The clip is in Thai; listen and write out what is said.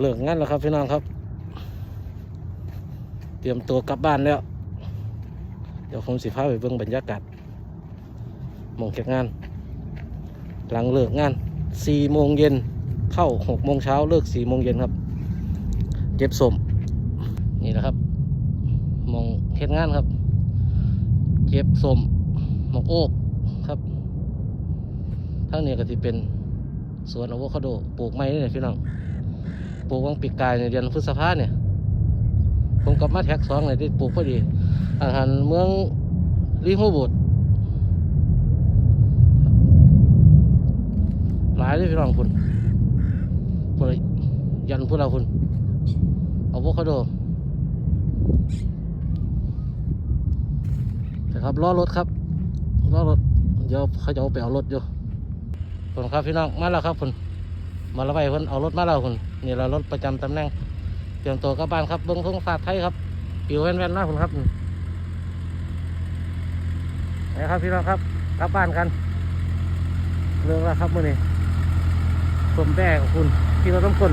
เลิกงานแล้วครับพี่น้องครับ เตรียมตัวกลับบ้านแล้ว เดี๋ยวผมสิพาไปเบิ่งบรรยากาศมองเก็บงาน หลังเลิกงานสี่โมงเย็นเข้าหกโมงเช้าเลิกสี่โมงเย็นครับเก็บสมนี่นะครับมองเก็บงานครับ เก็บสมมองโอกครับทั้งนี้ก็ที่เป็นสวนอะโวคาโดปลูกไม้นี่แหละพี่น้อง ลูกวังปีกกายในเดือนพฤษภาเนี่ย ผมกลับมาแท็กสองเลยที่ปลูกพอดีอาหารเมืองลิฮูบูดหลายเลยพี่น้องคุณคุณยันพวกเราคุณเอะโวคาโดนะครับล้อรถครับล้อรถเดี๋ยวเขาจะเอาไปเอารถอยู่คุณครับพี่น้องมาแล้วครับคุณมาแล้วไปคุณเอารถมาแล้วคุณ นี่เรารถประจำตำแหน่งเตรียมตัวกลับบ้านครับเบิ้งทงฝาดไทยครับผิวแว่นๆมาคุณครับนะครับพี่น้องครับกลับบ้านกันเรื่องแล้วครับมื่อนี้ผมแด้ของคุณพี่เราต้องคน